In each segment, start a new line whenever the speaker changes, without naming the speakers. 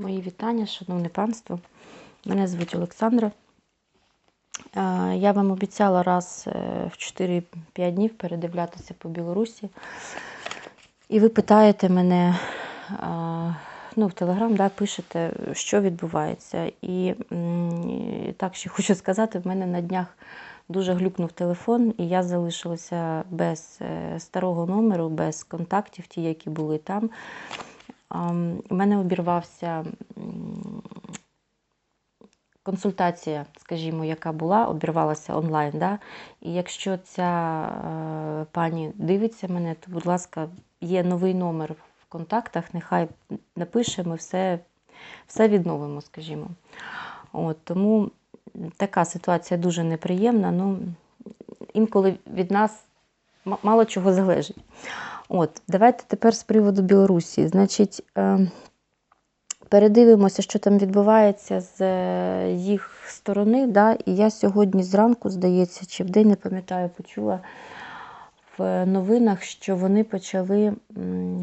Мої вітання, шановне панство. Мене звуть Олександра. Е, Я вам обіцяла раз е, в 4-5 днів передивлятися по Білорусі. І ви питаєте мене е, ну, в Телеграм, да, пишете, що відбувається. І так ще хочу сказати, в мене на днях дуже глюкнув телефон, і я залишилася без старого номеру, без контактів, ті, які були там. У мене обірвався консультація, скажімо, яка була, обірвалася онлайн. Да? І якщо ця е, пані дивиться мене, то, будь ласка, є новий номер в контактах, нехай напише, ми все, все відновимо, скажімо. От, тому така ситуація дуже неприємна. Ну, інколи від нас мало чого залежить. От, давайте тепер з приводу Білорусі. Значить, е, передивимося, що там відбувається з е, їх сторони. Да? І я сьогодні зранку, здається, чи вдень, не пам'ятаю, почула в новинах, що вони почали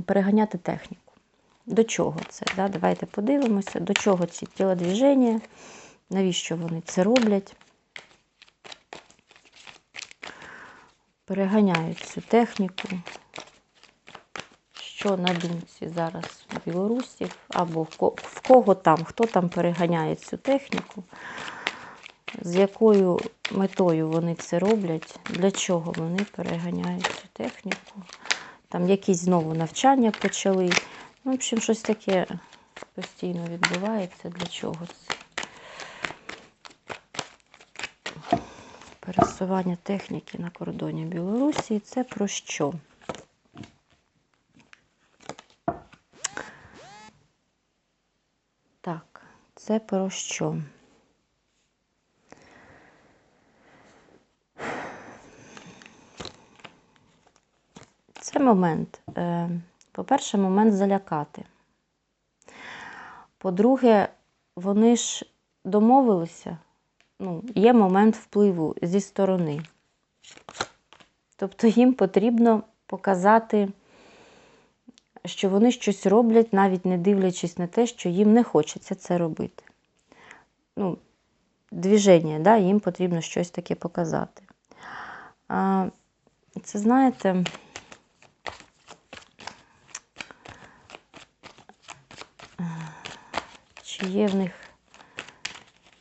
переганяти техніку. До чого це? Да? Давайте подивимося, до чого ці тілодвіження, навіщо вони це роблять. Переганяють цю техніку що на думці зараз у білорусів, або в кого там, хто там переганяє цю техніку, з якою метою вони це роблять, для чого вони переганяють цю техніку. Там якісь знову навчання почали. Ну, в общем, щось таке постійно відбувається. Для чого це? Пересування техніки на кордоні Білорусі. Це про що? Так, це про що? Це момент. е, По-перше, момент залякати. По-друге, вони ж домовилися, ну, є момент впливу зі сторони. Тобто їм потрібно показати що вони щось роблять, навіть не дивлячись на те, що їм не хочеться це робити. Ну, Двіження, да, їм потрібно щось таке показати. А, Це, знаєте, чи є в них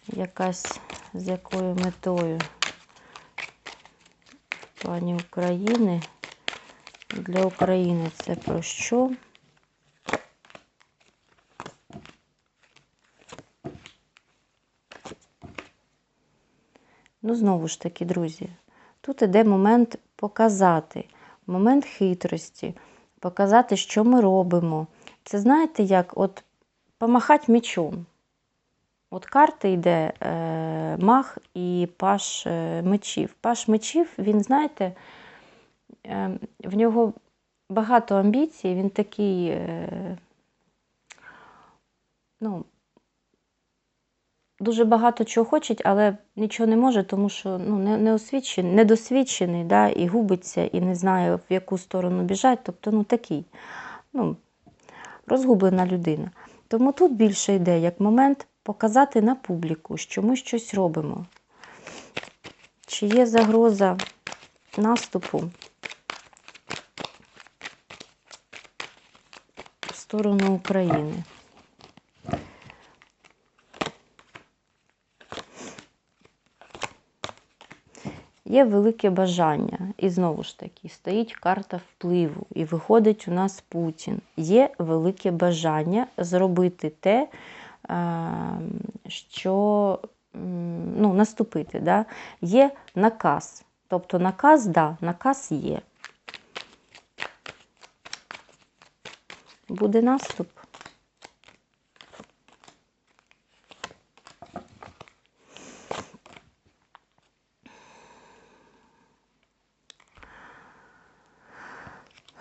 якась з якою метою пані України? Для України це про що? Ну, знову ж таки, друзі, тут іде момент показати, момент хитрості, показати, що ми робимо. Це знаєте, як от помахати мечом. От карти йде е, мах і паш е, мечів. Паш мечів, він, знаєте, в нього багато амбіцій, він такий, е, ну, дуже багато чого хоче, але нічого не може, тому що ну, не, не освічений, недосвідчений, да, і губиться, і не знає, в яку сторону біжать. Тобто, ну, такий, ну, розгублена людина. Тому тут більше йде як момент показати на публіку, що ми щось робимо. Чи є загроза наступу сторону України? Є велике бажання, і знову ж таки, стоїть карта впливу, і виходить у нас Путін. Є велике бажання зробити те, е, що ну, наступити. Да? Є наказ. Тобто наказ, да, наказ є. Буде наступ.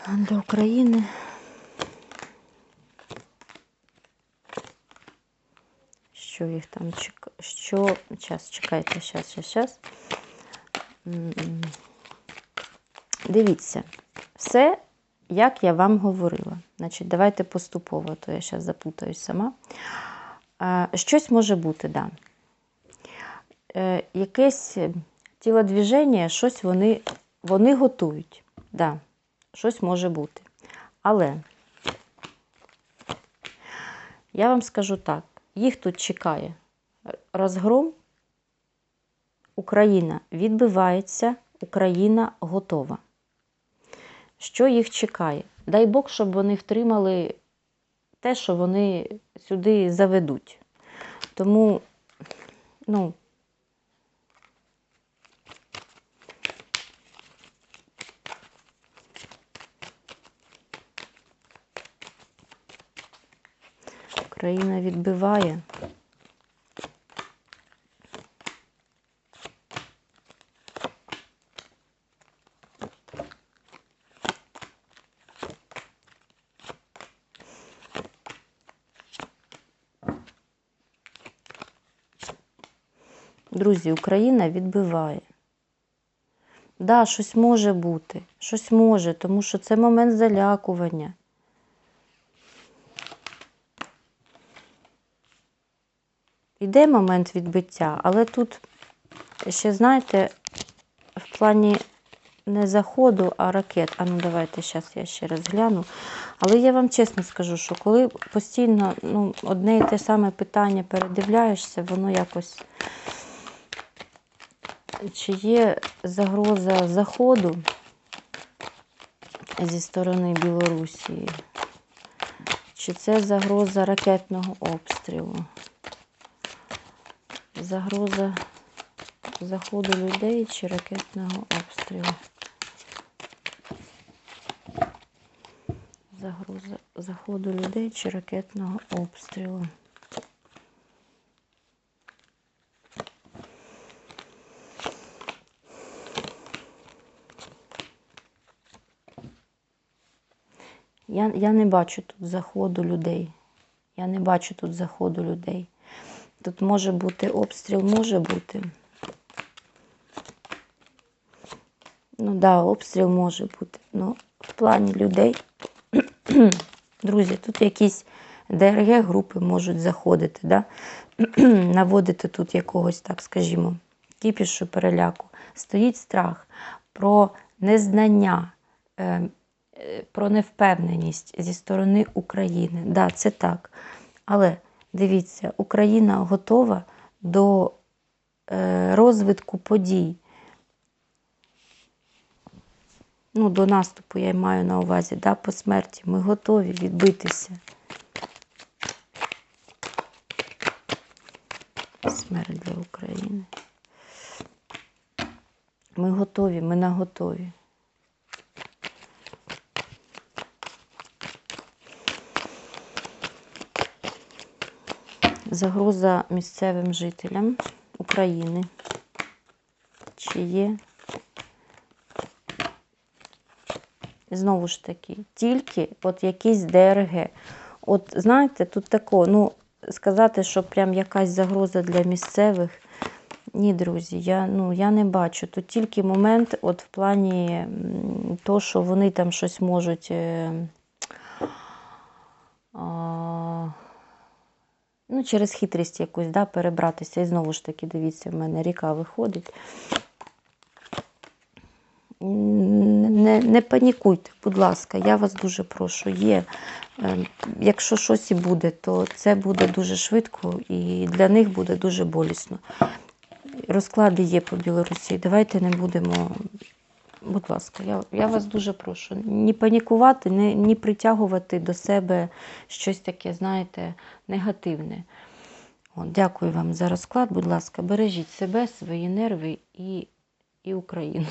До України. Що їх там чек... Що. Зараз, чекайте, зараз, зараз, зараз. Дивіться, все як я вам говорила, значить, давайте поступово, то я зараз заплутаюсь сама. Е, Щось може бути, да. Е, Якесь тілодвіження, щось вони, вони готують. Да, щось може бути. Але я вам скажу так: їх тут чекає розгром. Україна відбивається, Україна готова. Що їх чекає? Дай Бог, щоб вони втримали те, що вони сюди заведуть. Тому, ну, Україна відбиває. Друзі, Україна відбиває. Да, щось може бути, щось може, тому що це момент залякування. Іде момент відбиття, але тут ще, знаєте, в плані не заходу, а ракет. А ну давайте зараз я ще раз гляну. Але я вам чесно скажу, що коли постійно ну, одне і те саме питання передивляєшся, воно якось. Чи є загроза заходу зі сторони Білорусі? Чи це загроза ракетного обстрілу? Загроза заходу людей чи ракетного обстрілу? Загроза заходу людей чи ракетного обстрілу? Я, я не бачу тут заходу людей. Я не бачу тут заходу людей. Тут може бути обстріл, може бути. Ну так, да, обстріл може бути. Ну, в плані людей. Друзі, тут якісь ДРГ-групи можуть заходити, да? наводити тут якогось, так скажімо, кіпішу переляку. Стоїть страх про незнання. Про невпевненість зі сторони України. Да, це так. Але дивіться, Україна готова до е, розвитку подій. Ну, до наступу я маю на увазі, да, по смерті. Ми готові відбитися. Смерть для України. Ми готові, ми на Загроза місцевим жителям України. Чи є? Знову ж таки, тільки от якийсь ДРГ. От знаєте, тут тако, ну, сказати, що прям якась загроза для місцевих. Ні, друзі, я ну, я не бачу. Тут тільки момент, от в плані того, що вони там щось можуть. Е, а, ну, через хитрість якусь да, перебратися. І знову ж таки, дивіться, в мене ріка виходить. Не не панікуйте, будь ласка, я вас дуже прошу. Є, е, Якщо щось і буде, то це буде дуже швидко і для них буде дуже болісно. Розклади є по Білорусі. Давайте не будемо. Будь ласка, я я вас дуже прошу. Ні панікувати, ні, не притягувати до себе щось таке, знаєте, негативне. От, Дякую вам за розклад. Будь ласка, бережіть себе, свої нерви і, і Україну.